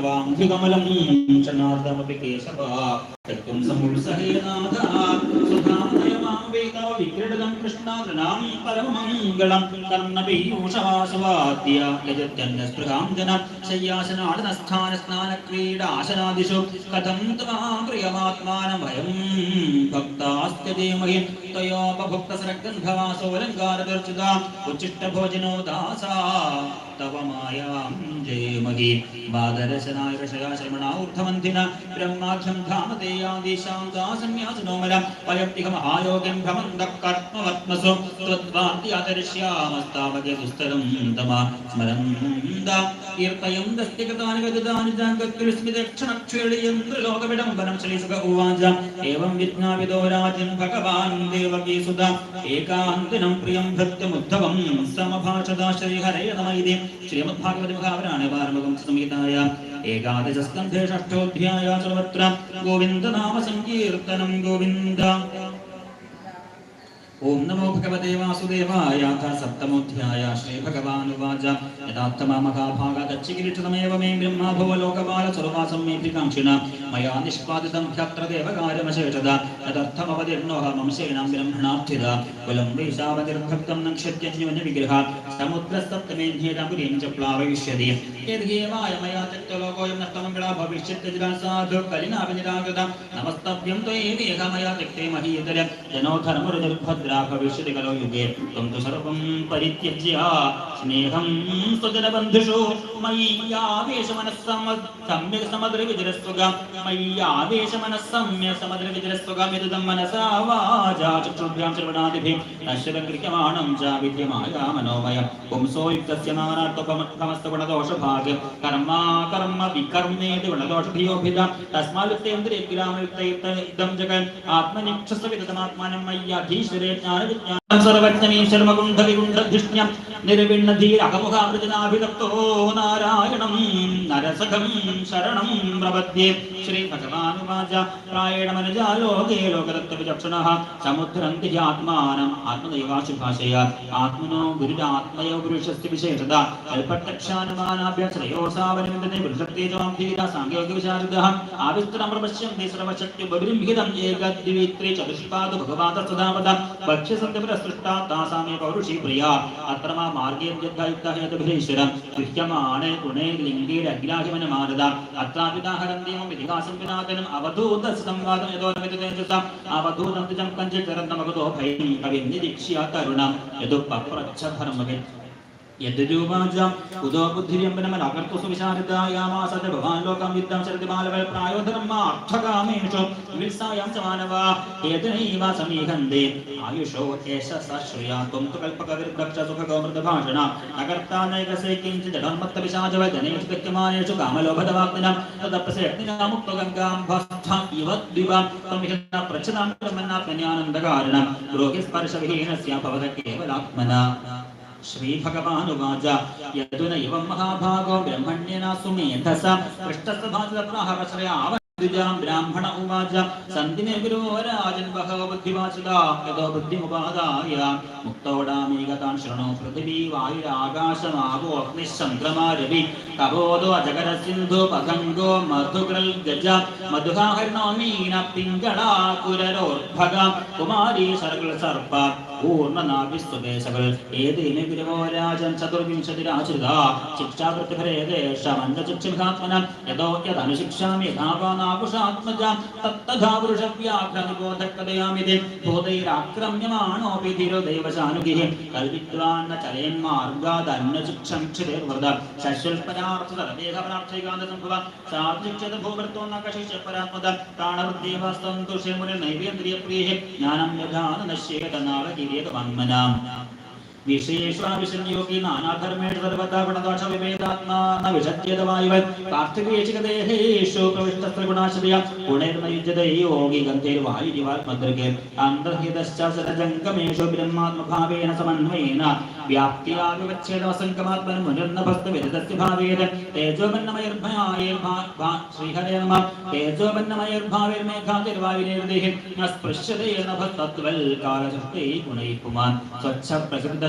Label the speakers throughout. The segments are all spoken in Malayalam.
Speaker 1: सर्वाङ्घ्रिकमलं च नार्दमपि केशवा തത്വം സമുത്സഹേനാഥ സുധാമയമാം വേദാ വിക്രീഡിതം കൃഷ്ണാദനാം പരമമംഗളം. കർണപീയൂഷവാസവാദ്യ യജത്യന്യസ്പൃഹാം ജന ശയ്യാസനാടനസ്ഥാന സ്നാനക്രീഡാശനാദിഷു കഥം ത്വാം പ്രിയമാത്മാനം വയം ഭക്താസ്ത്യദേമഹി ത്വയോപഭുക്തസരഗന്ധവാസോലങ്കാരദർശിത ഉച്ഛിഷ്ടഭോജനോ ദാസ. തവ ജയമഹി. ബാദരശനായ ഋഷയാ ശ്രമണ ഊർധമന്ഥിന ബ്രഹ്മാഖ്യം ധാമതേയാദീശാം ദാസന്യാസനോമല വയപ്തിക മഹായോഗം ഭ്രമന്ത കർമ്മവത്മസു തമ സ്മരന്ത കീർത്തയം ദസ്തികതാനി ഗതാനി ജാഗത്സ്മിതക്ഷണക്ഷേളിയന്ത്രലോകവിടംബനം ശ്രീസുഖ ഉവാച. ഏവം വിജ്ഞാപിതോ ഭഗവാൻ ദേവകീസുത ഏകാന്തനം പ്രിയം ഭൃത്യമുദ്ധവം സമഭാഷത ശ്രീഹരേ നമ ഇതി. ശ്രീമദ്ഭാഗവതി മഹാവരാണ് പാരമകം സംഹിതായ ഏകാദശസ്കന്ധേ ഷഷ്ഠോധ്യായ സർവത്ര ഗോവിന്ദനാമ സങ്കീർത്തനം ഗോവിന്ദ. ഓം നമോ ഭഗവതേ വാസുദേവായ സപ്തമോധ്യായ ശ്രീ ഭഗവാനുവാച. യഥാർത്ഥമാ മഹാഭാഗ ദച്ചികിരീക്ഷതമേവ മേ ബ്രഹ്മാഭവലോകപാല ലോകപാല സർവാസം മേധികാംക്ഷിണ മയാ നിഷ്പാദിതം ഹ്യത്ര ദേവകാര്യമശേഷത. തദർത്ഥമവതീർണോഹമംശേണം ബ്രഹ്മണാർത്ഥിത. കുലം വൈശാവതിർഭക്തം നക്ഷത്യന്യോന്യ വിഗ്രഹ. സമുദ്രസപ്തമേധ്യേതപുരീം ച പ്ലാവയിഷ്യതി. यद्गेवायमयात्यक्तलोकोऽयं नष्टमङ्गला भविष्यत्यजिरासाधु कलिनाभिनिरागता नमस्तभ्यं त्वयैवेकमया त्यक्ते महीतर जनो धर्मरुदुर्भद्रा भविष्यति कलौ युगे त्वं तु सर्वं परित्यज्य स्नेहं स्वजनबन्धुषु मय्यावेशमनस्सम्यक् समद्रविजरस्वगा मय्यावेशमनस्सम्यक् समद्रविजरस्वगाम् एतदं मनसा वाचा चक्षुभ्यां श्रवणादिभिः नश्यतकृत्यमाणं च विद्यमाया मनोमय पुंसो युक्तस्य नानार्थमस्तगुणदोषभा തസ്മാലുക്തേന്ദ്രിയഗ്രാമയുക്തയുക്തം ജഗൻ. ആത്മനിക്ഷസവിതമാത്മാനം മയ്യാധീശ്വരേ ജ്ഞാനവിജ്ഞാനം സർവജ്ഞമീശ്വരമകുണ്ഠവികുണ്ഠധിഷ്ണ്യം നിർവിണ്ണധീരകമുഖാമൃജനാഭിതപ്തോ നാരായണം നരസഖം ശരണം പ്രപദ്യേ ശ്രീ ഭഗവാനുവാച പ്രായേണ മനജാലോകേ ലോകതത്വവിചക്ഷണഃ സമുദ്രന്തി ആത്മാനം ആത്മദൈവാശുഭാഷയ ആത്മനോ ഗുരുരാത്മയോ പുരുഷസ്യ വിശേഷത കൽപ്പട്ടക്ഷാനുമാനാഭ്യശ്രയോസാവനിന്ദനെ പുരുഷത്തേജോം ധീര സാങ്കേതികവിശാരദഃ ആവിസ്തരം പ്രപശ്യന്തി സർവശക്തിബലിംഹിതം ഏകദ്വിത്രി ചതുഷ്പാദ ഭഗവാത സദാവത ഭക്ഷ്യസന്ധിപുരസൃഷ്ടാ താസാമേ പൗരുഷി പ്രിയ. അത്ര മാ മാർഗേം യദ്ധായുക്തഹേതുഭിരീശ്വരം ഗൃഹ്യമാണേ ഗുണേ ലിംഗീര അഖിലാഹിമനമാനത അത്രാപിതാഹരന്തേമം ഇതിഹാസം വിനാഥനം അവധൂത സംവാദം യതോ നമിതേജസ അവധൂതം തിജം കഞ്ചിരന്തമകതോ ഭയം കവിം നിരീക്ഷ്യ കരുണം. യതു പപ്രച്ഛ ധർമ്മകേ യദ്രൂപാജം ഉദോ ബുദ്ധിര്യമ്പനമനാകർത്തു സുവിശാരദായാമാസ ഭവാൻ ലോകം വിദ്യം ശരതി ബാലവൽ സമീഹന്തി? ആയുഷോ ഏഷ സശ്രയാ ത്വം തു കൽപകവിർദക്ഷ സുഖകോമൃതഭാഷണ അകർത്താ നൈകസേ കിഞ്ചിത് ജഡോന്മത്ത പിശാചവ ജനേഷു ഗത്യമാനേഷു കാമലോഭതവാഗ്നിനം തദപ്രസേഗ്നികാമുക്ത ഗംഗാംഭസ്ഥ ഇവ ദ്വിവ ശ്രീഭഗവാനുവാച. യദുന ഇവം മഹാഭാഗോ ബ്രഹ്മണ്യനാ സുമേധസ. പൃഷ്ടസ്ഥഭാജപ്രഹരശ്രയാവ ദ്വിജാം ബ്രാഹ്മണ ഉവാച. സന്ധിമേ ഗുരോ രാജൻ ബഹവ ബുദ്ധിവാചിത. യതോ ബുദ്ധിമുപാദായ. മുക്തോടാമേകതാൻ ശൃണോ പൃഥിവീ വായുരാകാശമാകോ അഗ്നിശ്ചന്ദ്രമാ രവി കബോധോ അജഗര സിന്ധു പതംഗോ മധുകൃൽ ഗജ. മധുഹാഹരണോ പിങ്കളാ കുരരോർഭഗ കുമാരീ സർഗൾ സർപ്പ പൂർണനാഭിസ്തുദേശകൾ ഏത് ഗുരുവോ രാജൻ ചതുർവിംശതിരാശ്രിത മുരനൈവേന്ദ്രിയപ്രിയ ജ്ഞാനം യഥാ നശ്യേത നാളകിരീതമന്മനാം വിശേഷാവിശന്യോഗി നാനാധർമ്മേഷു സർവതാ ഗുണദോഷ വിവേദാത്മാ ന വിഷജ്യതവായുവൻ പാർത്ഥിവേശികദേഹേഷു പ്രവിഷ്ടസ്ത്രിഗുണാശ്രയ ഗുണൈർനയുജ്യത യോഗി ഗന്ധൈർവായുരിവാത്മദൃഗേ അന്തർഹിതശ്ചരജംഗമേഷു ബ്രഹ്മാത്മഭാവേന സമന്വയേന. വ്യാപ്തിയാ വിവച്ഛേദവസംഗമാത്മന മുനിർന്ന ഭക്തവിരുദ്ധസ്യ ഭാവേന തേജോമന്നമയർഭയായേർഭാ ശ്രീഹരേ നമ. തേജോമന്നമയർഭാവേർമേഘാതിർവായുനേർദേഹി സ്പൃശ്യതേന ഭക്തത്വൽ കാലശക്തൈ ഗുണൈ പുമാൻ സ്വച്ഛ പ്രകൃത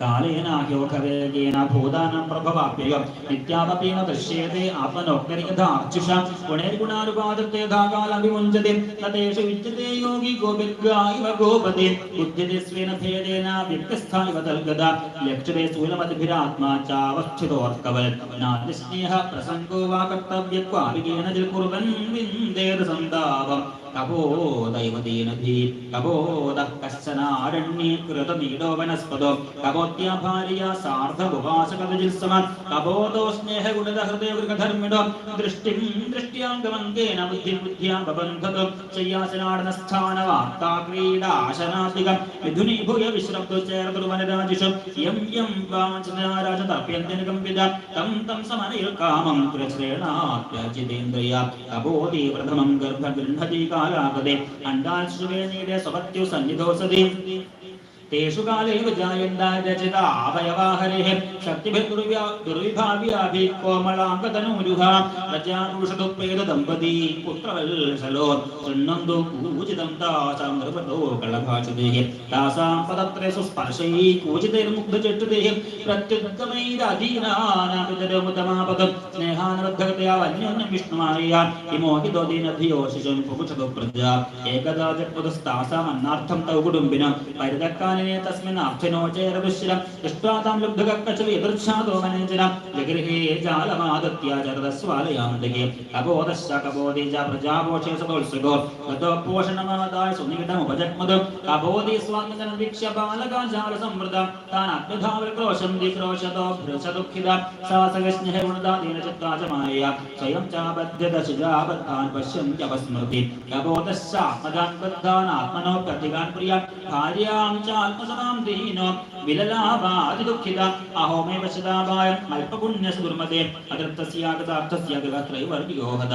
Speaker 1: कालेनाह्योकवेगेन भूतानां प्रभवाप्यय नित्यावपि न दृश्येते आत्मनोक्तिर्यथा अर्चिषा गुणैर्गुणानुपादृते यथाकालभिमुञ्चते न तेषु विद्यते योगी गोपिर्गा इव गोपते उद्यते स्वेन भेदेन व्यक्तिस्था इव तल्गदा लक्ष्यते स्थूलमतिभिरात्मा चावस्थितोऽर्थवल् नातिस्नेहः प्रसङ्गो वा कर्तव्यत्वाभिगेन जल्कुर्वन् विन्देत सन्तापम् കബോദൈവദീനധീ കബോദ കശ്ചനാരണ്യേ കൃതമീടോ വനസ്പദോ കബോദ്യ ഭാര്യ സാർദ്ധഭുവാസകവിജിത്സവ കബോദോ സ്നേഹഗുണിത ഹൃദയവൃഗധർമ്മിണോ ദൃഷ്ടിം ദൃഷ്ട്യാംഗമംഗേന ബുദ്ധിം ബുദ്ധ്യാം പ്രബന്ധതോ ശയ്യാസനാടനസ്ഥാന വാർത്താ ക്രീഡാശനാധികം മിഥുനീഭൂയ തം തം സമനയിൽ കാമം കൃശ്രേണാത്യാജിതേന്ദ്രിയ കബോധി കാലാപതി അണ്ടാശ്രുവേണീരെ സ്വപത്യു സന്നിധോസതി. തേഷു കാലേവ ജായന്താരചിത ആവയവാഹരേ ശക്തിഭിർദുർവ്യാ ദുർവിഭാവ്യാഭി കോമളാംഗതനൂരുഹ രജാനുഷതു പ്രേത ദമ്പതി പുത്രവത്സലോ സുന്നന്തു കൂചിതം താസാം നൃപതോ കളഭാഷുദേഹി താസാം പദത്രേഷു സ്പർശൈ കൂചിതൈർമുഗ്ധചക്ഷുദേഹി പ്രത്യുദ്ഗമൈരധീനാനാമിതരമുതമാപദം സ്നേഹാനബദ്ധകതയാ വന്യോന്യം വിഷ്ണുമായ വിമോഹിതോ ദീനധിയോ ശിശും പുപുഷതു പ്രജ ഏകദാ ജപുതസ്താസാം അന്നാർത്ഥം തൗ കുടുംബിനം പരിതക്കാൻ न्यायालये तस्मिन् आर्थिनोचैरविश्रम् दृष्ट्वा तां लुब्धककचविदृच्छादो वनेजिनम् जगृहे जालमादत्या चरदस्वालयामण्डके कबोधश्च कबोधीज प्रजापोषे सदोत्सृगो गतो पोषणमवदाय सुनिमितमुपजग्मद कबोधि स्वाङ्गनवीक्ष्य बालकाजालसमृद तानात्मधावृक्रोशं दिक्रोशतो भृशदुःखिद सा सविष्णः गुणदादीनचित्ता च मायया स्वयं चाबध्यदशजाबद्धान् पश्यन्त्यपस्मृति कबोधश्च आत्मदान् बद्धान् आत्मनो प्रतिगान् प्रिया भार्यां च ആത്മസദാം ദീനോ വിലലാഭാതി ദുഃഖിത അഹോമേവ സദാഭായം അല്പപുണ്യസുർമതേ അതൃപ്തസ്യാഗത അർത്ഥസ്യാഗത ത്രൈവർഗ്യോഹത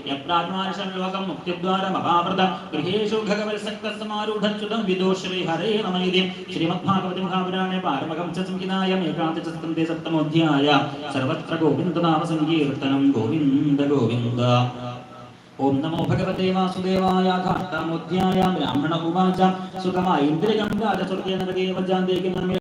Speaker 1: യപ്രാത്മാനുഷം ലോകം മുക്തിദ്വാരമപാവൃത ഗൃഹേഷു ഖഗവത്സക്തസമാരൂഢച്യുതം വിദോശ്രീ ഹരേ നമൈതി ശ്രീമദ്ഭാഗവതി മഹാപുരാണേ പാരമഹംസ സംഹിതായം ഏകാന്തചസ്കന്ധേ സപ്തമോധ്യായ സർവത്ര ഗോവിന്ദനാമ സങ്കീർത്തനം ഗോവിന്ദ ഗോവിന്ദ ഓം നമോ ഭഗവതേ വാസുദേവായ ധാർത്താമോധ്യായ ബ്രാഹ്മണ ഉവാച സുഖമായ ഇന്ദ്രിയം രാജസുർഗേന്ദ്രകേവജാന്തേക്ക് നമ്മെ